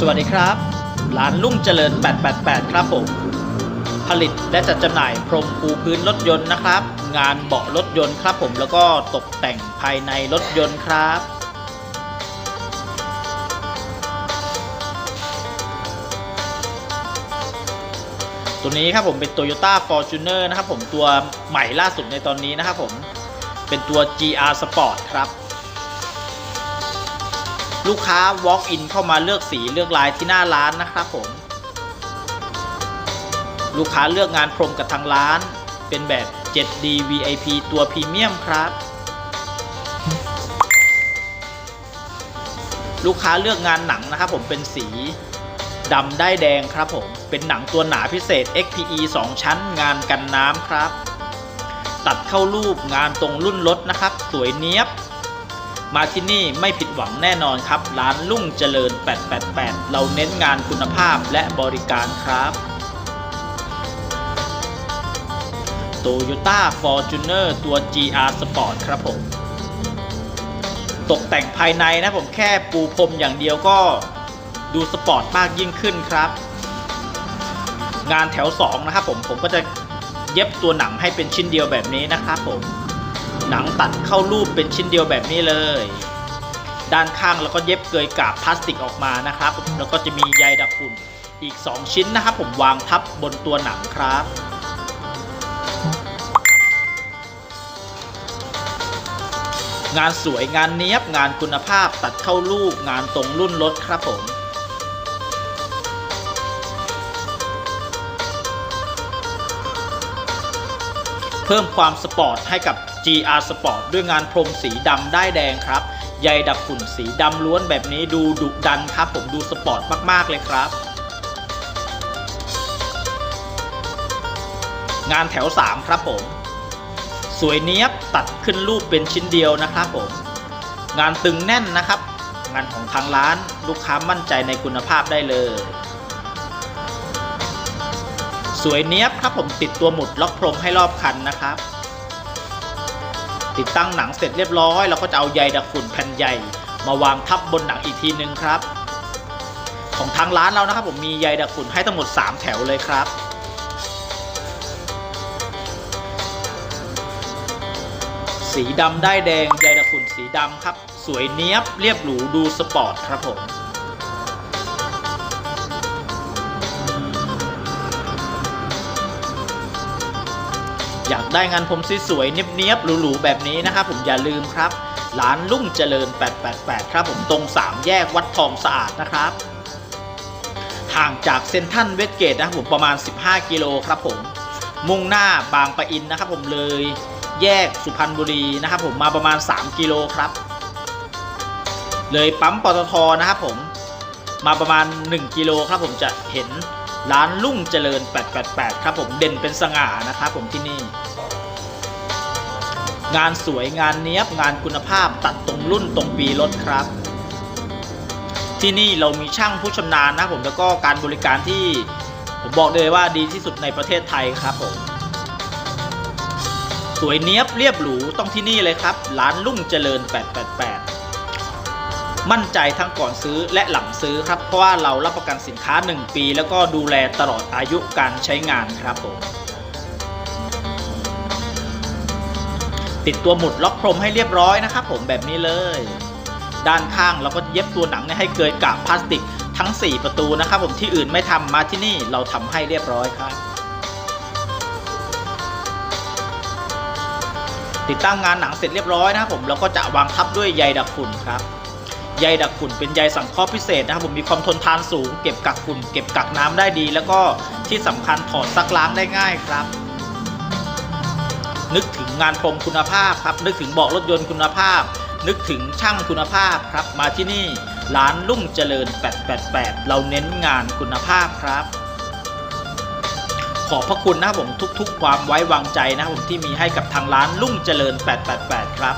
สวัสดีครับ ร้านลุ่งเจริญ 888 ครับผม ผลิตและจัดจำหน่ายพรมปูพื้นรถยนต์นะครับ งานเบาะรถยนต์ครับผมแล้วก็ตกแต่งภายในรถยนต์ครับ ตัวนี้ครับผมเป็น Toyota Fortuner นะครับผมตัวใหม่ล่าสุดในตอนนี้นะครับผม เป็นตัว GR Sport ครับ ลูกค้า walk in เข้ามาเลือกสีเลือกลายที่หน้าร้านนะครับผม ลูกค้าเลือกงานพรมกับทางร้าน เป็นแบบ 7D VIP ตัวพรีเมียมครับ ลูกค้าเลือกงานหนังนะครับผมเป็นสีดำได้แดงครับผม เป็นหนังตัวหนาพิเศษ XPE 2 ชั้นงานกันน้ำครับ ตัดเข้ารูปงานตรงรุ่นรถนะครับ สวยเนี้ยบ มาที่นี่ไม่ผิดหวังแน่นอนครับ ร้านลุ่งเจริญ 888 เราเน้นงานคุณภาพและบริการครับ Toyota Fortuner ตัว GR Sport ครับผม ตกแต่งภายในนะผมแค่ปูพรมอย่างเดียวก็ดูสปอร์ตมากยิ่งขึ้นครับ งานแถว 2 นะครับผม ผมก็จะเย็บตัวหนังให้เป็นชิ้นเดียวแบบนี้นะครับผม หนังตัดเข้ารูปเป็นชิ้นเดียวแบบนี้เลย ด้านข้างแล้วก็เย็บเกยกาบพลาสติกออกมานะครับ แล้วก็จะมีใยดักฝุ่นอีก 2 ชิ้นนะครับ ผมวางทับบนตัวหนังครับงานสวยงานเนี้ยบงานคุณภาพตัดเข้ารูปงานตรงรุ่นรถครับผม เพิ่มความสปอร์ตให้กับ GR Sport ด้วยงานพรมสีดำได้แดงครับ ใยดักฝุ่นสีดำล้วนแบบนี้ดูดุดันครับ ผมดูสปอร์ตมาก ๆ เลยครับ งานแถว 3 ครับผม สวยเนี้ยบตัดขึ้นรูปเป็นชิ้นเดียวนะครับผม งานตึงแน่นนะครับ งานของทางร้านลูกค้ามั่นใจในคุณภาพได้เลย สวยเนี้ยบครับผมติดตัวหมุดล็อกพรมให้รอบคันนะครับ ติดตั้งหนังเสร็จเรียบร้อยเราก็จะเอาใยดักฝุ่นแผ่นใหญ่ มาวางทับบนหนังอีกทีนึงครับ ของทางร้านเรานะครับผมมีใยดักฝุ่นให้ทั้งหมด 3 แถวเลยครับสีดำได้แดงใยดักฝุ่นสีดำครับ สวยเนี้ยบเรียบหรูดูสปอร์ตครับผม อยากได้งานผมสวยๆเนียบๆหรูๆแบบนี้นะครับผมอย่าลืมครับ ร้านลุ่งเจริญ 888 ครับผมตรง 3 แยกวัดทองสะอาดนะครับ ห่างจากเซนทรันเวสเกตนะครับผมประมาณ 15 กิโลครับผม มุ่งหน้าบางปะอินนะครับผมเลยแยกสุพรรณบุรีนะครับผมมาประมาณ 3 กิโลครับ เลยปั๊มปตทนะครับผมมาประมาณ 1 กิโลครับผมจะเห็น ร้านลุ่งเจริญ 888 ครับผมเด่นเป็นสง่านะครับผมที่นี่ งานสวยงานเนี้ยบงานคุณภาพตัดตรงรุ่นตรงปีรถครับ ที่นี่เรามีช่างผู้ชำนาญนะผมแล้วก็การบริการที่ผมบอกเลยว่าดีที่สุดในประเทศไทยครับผมสวยเนี้ยบเรียบหรูต้องที่นี่เลยครับ ร้านลุ่งเจริญ 888 มั่นใจทั้งก่อนซื้อและหลังซื้อครับ เพราะว่าเรารับประกันสินค้า 1 ปี แล้วก็ดูแลตลอดอายุการใช้งานครับผมติดตัวหมุดล็อกพรมให้เรียบร้อยนะครับผมแบบนี้เลย ด้านข้างเราก็เย็บตัวหนังให้เกยกาบพลาสติกทั้ง 4 ประตูนะครับผมที่อื่นไม่ทำมาที่นี่เราทำให้เรียบร้อยครับ ติดตั้งงานหนังเสร็จเรียบร้อยนะครับผมเราก็จะวางทับด้วยใยดักฝุ่นครับ ใยดักฝุ่นเป็นใยสังเคราะห์พิเศษนะครับผมมีความทนทานสูง เก็บกักฝุ่นเก็บกักน้ำได้ดี แล้วก็ที่สำคัญถอดซักล้างได้ง่ายครับ นึกถึงงานพรมคุณภาพครับ นึกถึงเบาะรถยนต์คุณภาพ นึกถึงช่างคุณภาพครับ มาที่นี่ร้านลุ่งเจริญ 888 เราเน้นงานคุณภาพครับ ขอบพระคุณนะผมทุกๆ ความไว้วางใจนะผมที่มีให้กับทางร้านลุ่งเจริญ 888 ครับ